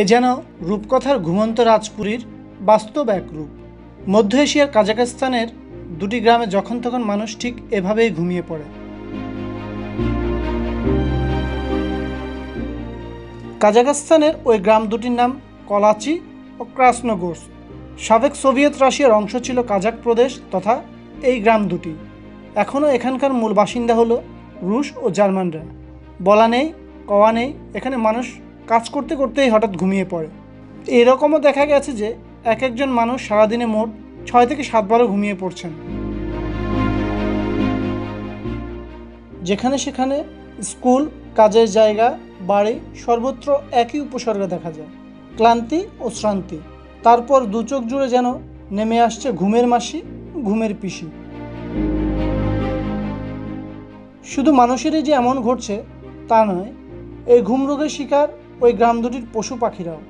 এ যেন রূপকথার ঘুমন্ত রাজপুরীর বাস্তব এক রূপ। মধ্য এশিয়ার কাজাকিস্তানের দুটি গ্রামে যখন তখন মানুষ ঠিক এভাবেই ঘুমিয়ে পড়ে। কাজাকিস্তানের ওই গ্রাম দুটির নাম কলাচি ও ক্রাসনোগোর্স সাবেক সোভিয়েত রাশিয়ার অংশ ছিল কাজাক প্রদেশ তথা এই গ্রাম দুটি। এখনও এখানকার মূল বাসিন্দা হলো রুশ ও জার্মানরা। বলা নেই কওয়া নেই, এখানে মানুষ কাজ করতে করতেই হঠাৎ ঘুমিয়ে পড়ে। এরকমও দেখা গেছে যে এক একজন মানুষ সারাদিনে মোট ছয় থেকে সাতবারও ঘুমিয়ে পড়ছেন। যেখানে সেখানে স্কুল, কাজের জায়গা, বাড়ি সর্বত্র একই উপসর্গ দেখা যায়। ক্লান্তি ও শ্রান্তি। তারপর দু চোখ জুড়ে যেন নেমে আসছে ঘুমের মাসি, ঘুমের পিসি। শুধু মানুষেরই যে এমন ঘটছে তা নয় এই ঘুম রোগের শিকার ওই গ্রাম দুটির পশু পাখিরাও।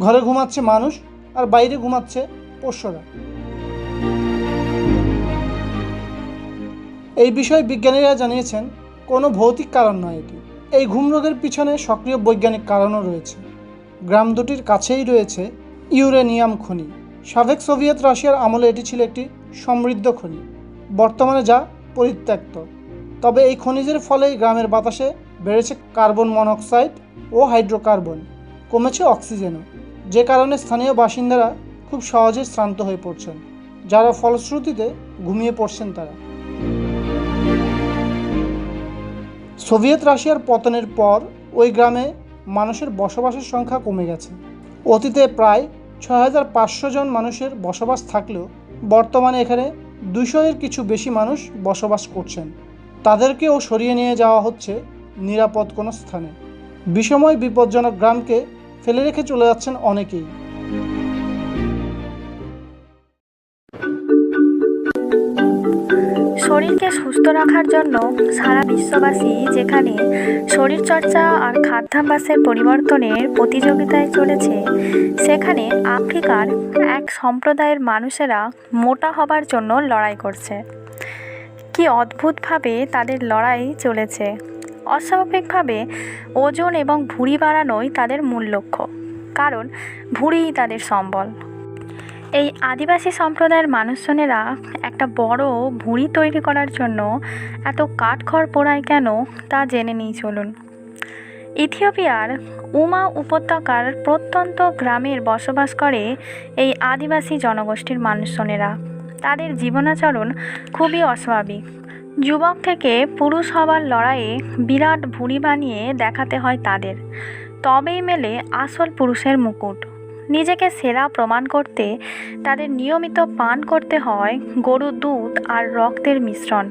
ঘরে ঘুমাচ্ছে মানুষ আর বাইরে ঘুমাচ্ছে পোষ্যরা। এই বিষয়ে বিজ্ঞানীরা জানিয়েছেন, কোনো ভৌতিক কারণ নয় এটি। এই ঘুম রোগের পিছনে সক্রিয় বৈজ্ঞানিক কারণও রয়েছে। গ্রাম দুটির কাছেই রয়েছে ইউরেনিয়াম খনি। সাবেক সোভিয়েত রাশিয়ার আমলে এটি ছিল একটি সমৃদ্ধ খনি। বর্তমানে যা পরিত্যক্ত। তবে এই খনিজের ফলে এই গ্রামের বাতাসে বেড়েছে কার্বন মনোক্সাইড ও হাইড্রোকার্বন, কমেছে অক্সিজেনও, যে কারণে স্থানীয় বাসিন্দারা খুব সহজে শ্রান্ত হয়ে পড়ছেন, যারা ফলশ্রুতিতে ঘুমিয়ে পড়ছেন তারা। সোভিয়েত রাশিয়ার পতনের পর ওই গ্রামে মানুষের বসবাসের সংখ্যা কমে গেছে। অতীতে প্রায় ছয় হাজার পাঁচশো জন মানুষের বসবাস থাকলেও বর্তমানে এখানে দুশো এর কিছু বেশি মানুষ বসবাস করছেন। তাদেরকেও সরিয়ে নিয়ে যাওয়া হচ্ছে নিরাপদ কোনো স্থানে। বিষময় বিপজ্জনক গ্রামকে ফেলে রেখে চলে যাচ্ছেন অনেকেই। শরীরকে সুস্থ রাখার জন্য সারা বিশ্ববাসী যেখানে শরীরচর্চা আর খাদ্যাভ্যাসের পরিবর্তনের প্রতিযোগিতায় চলেছে, সেখানে আফ্রিকার এক সম্প্রদায়ের মানুষেরা মোটা হবার জন্য লড়াই করছে। কি অদ্ভুতভাবে তাদের লড়াই চলেছে। অস্বাভাবিকভাবে ওজন এবং ভুঁড়ি বাড়ানোই তাদের মূল লক্ষ্য, কারণ ভুঁড়িই তাদের সম্বল। এই আদিবাসী সম্প্রদায়ের মানুষজনেরা একটা বড় ভুঁড়ি তৈরি করার জন্য এত কাঠখড় পোড়ায় কেন তা জেনে নিই চলুন। ইথিওপিয়ার উমা উপত্যকার প্রত্যন্ত গ্রামের বসবাস করে এই আদিবাসী জনগোষ্ঠীর মানুষজনেরা। তাদের জীবনাচরণ খুবই অস্বাভাবিক। যুবক থেকে পুরুষ হবার লড়াইয়ে বিরাট ভুঁড়ি বানিয়ে দেখাতে হয় তাদের। তবেই মেলে আসল পুরুষের মুকুট। নিজেকে সেরা প্রমাণ করতে, তাদের নিয়মিত পান করতে হয় গরুর দুধ আর রক্তের মিশ্রণ।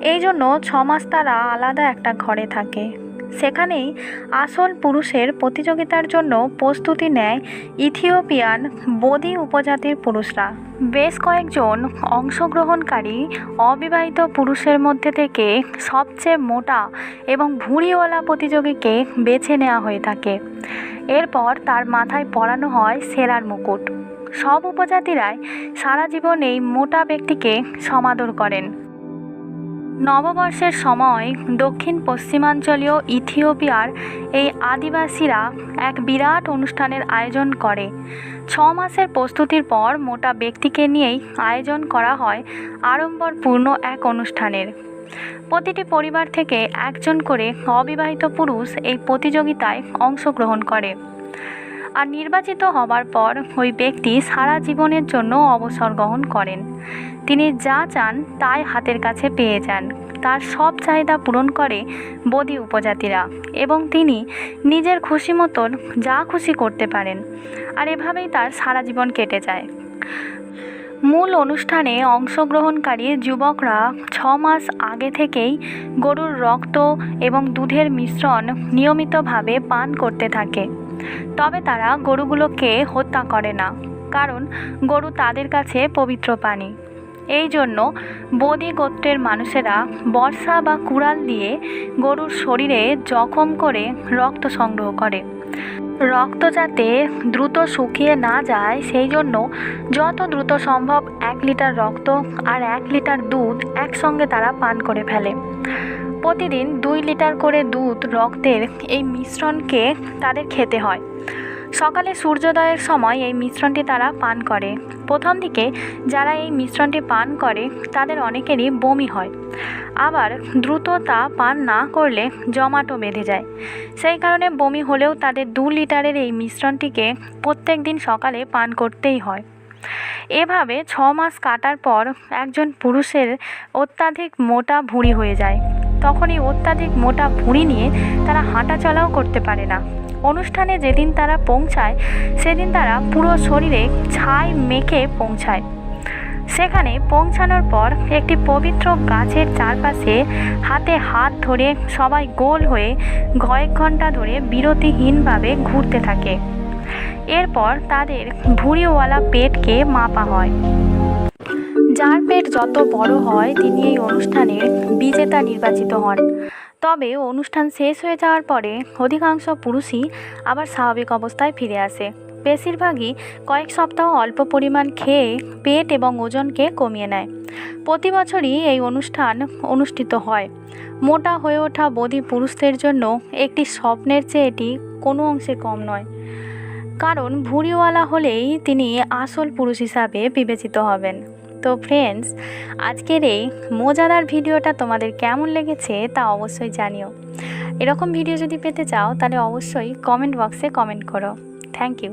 এই জন্য ছমাস তারা আলাদা একটা ঘরে থাকে। সেখানেই আসল পুরুষের প্রতিযোগিতার জন্য প্রস্তুতি নেয় ইথিওপিয়ান বদি উপজাতির পুরুষরা। বেশ কয়েকজন অংশগ্রহণকারী অবিবাহিত পুরুষের মধ্যে থেকে সবচেয়ে মোটা এবং ভুঁড়িওয়ালা প্রতিযোগীকে বেছে নেওয়া হয়ে থাকে। এরপর তার মাথায় পরানো হয় সেরার মুকুট। সব উপজাতিরাই সারা জীবন এই মোটা ব্যক্তিকে সমাদর করেন। নববর্ষের সময় দক্ষিণ পশ্চিমাঞ্চলীয় ইথিওপিয়ার এই আদিবাসীরা এক বিরাট অনুষ্ঠানের আয়োজন করে। ছ মাসের প্রস্তুতির পর মোটা ব্যক্তিকে নিয়েই আয়োজন করা হয় আড়ম্বরপূর্ণ এক অনুষ্ঠানের। প্রতিটি পরিবার থেকে একজন করে অবিবাহিত পুরুষ এই প্রতিযোগিতায় অংশগ্রহণ করে। আর নির্বাচিত হবার পর ওই ব্যক্তি সারা জীবনের জন্য অবসর গ্রহণ করেন। তিনি যা চান তাই হাতের কাছে পেয়ে যান। তার সব চাহিদা পূরণ করে বদি উপজাতিরা এবং তিনি নিজের খুশি মতন যা খুশি করতে পারেন আর এভাবেই তার সারা জীবন কেটে যায়। মূল অনুষ্ঠানে অংশগ্রহণকারী যুবকরা ছ মাস আগে থেকেই গরুর রক্ত এবং দুধের মিশ্রণ নিয়মিতভাবে পান করতে থাকে। তবে তারা গরুগুলোকে হত্যা করে না, কারণ গরু তাদের কাছে পবিত্র প্রাণী এই জন্য বদি গোত্রের মানুষেরা বর্ষা বা কুড়াল দিয়ে গরুর শরীরে জখম করে রক্ত সংগ্রহ করে। রক্ত যাতে দ্রুত শুকিয়ে না যায়, সেই জন্য যত দ্রুত সম্ভব এক লিটার রক্ত আর এক লিটার দুধ একসঙ্গে তারা পান করে ফেলে। প্রতিদিন দুই লিটার করে দুধ রক্তের এই মিশ্রণকে তাদের খেতে হয়। সকালে সূর্যোদয়ের সময় এই মিশ্রণটি তারা পান করে। প্রথম দিকে যারা এই মিশ্রণটি পান করে, তাদের অনেকেরই বমি হয়। আবার দ্রুত তা পান না করলে জমাটো বেঁধে যায়। সেই কারণে বমি হলেও তাদের দু লিটারের এই মিশ্রণটিকে প্রত্যেক দিন সকালে পান করতেই হয়। এভাবে ছ মাস কাটার পর একজন পুরুষের অত্যাধিক মোটা ভুঁড়ি হয়ে যায়। তখন এই অত্যাধিক মোটা ভুঁড়ি নিয়ে তারা হাঁটা চলাও করতে পারে না। অনুষ্ঠানে যেদিন তারা পৌঁছায়, সেদিন তারা পুরো শরীরে ছাই মেখে পৌঁছায়। সেখানে পৌঁছানোর পর একটি পবিত্র গাছের চারপাশে হাতে হাত ধরে সবাই গোল হয়ে কয়েক ঘণ্টা ধরে বিরতিহীনভাবে ঘুরতে থাকে। এরপর তাদের ভুঁড়িওয়ালা পেটকে মাপা হয়। যার পেট যত বড় হয়, তিনি এই অনুষ্ঠানের বিজেতা নির্বাচিত হন। তবে অনুষ্ঠান শেষ হয়ে যাওয়ার পরে অধিকাংশ পুরুষই আবার স্বাভাবিক অবস্থায় ফিরে আসে। বেশিরভাগই কয়েক সপ্তাহ অল্প পরিমাণ খেয়ে পেট এবং ওজনকে কমিয়ে নেয়। প্রতি বছরই এই অনুষ্ঠান অনুষ্ঠিত হয়। মোটা হয়ে ওঠা বদি পুরুষদের জন্য একটি স্বপ্নের চেয়ে এটি কোনো অংশে কম নয়। কারণ ভুঁড়িওয়ালা হলেই তিনি আসল পুরুষ হিসাবে বিবেচিত হবেন। তো ফ্রেন্ডস আজকের এই মজাদার ভিডিওটা তোমাদের কেমন লেগেছে তা অবশ্যই জানিও। এরকম ভিডিও যদি পেতে চাও, তাহলে অবশ্যই কমেন্ট বক্সে কমেন্ট করো। Thank you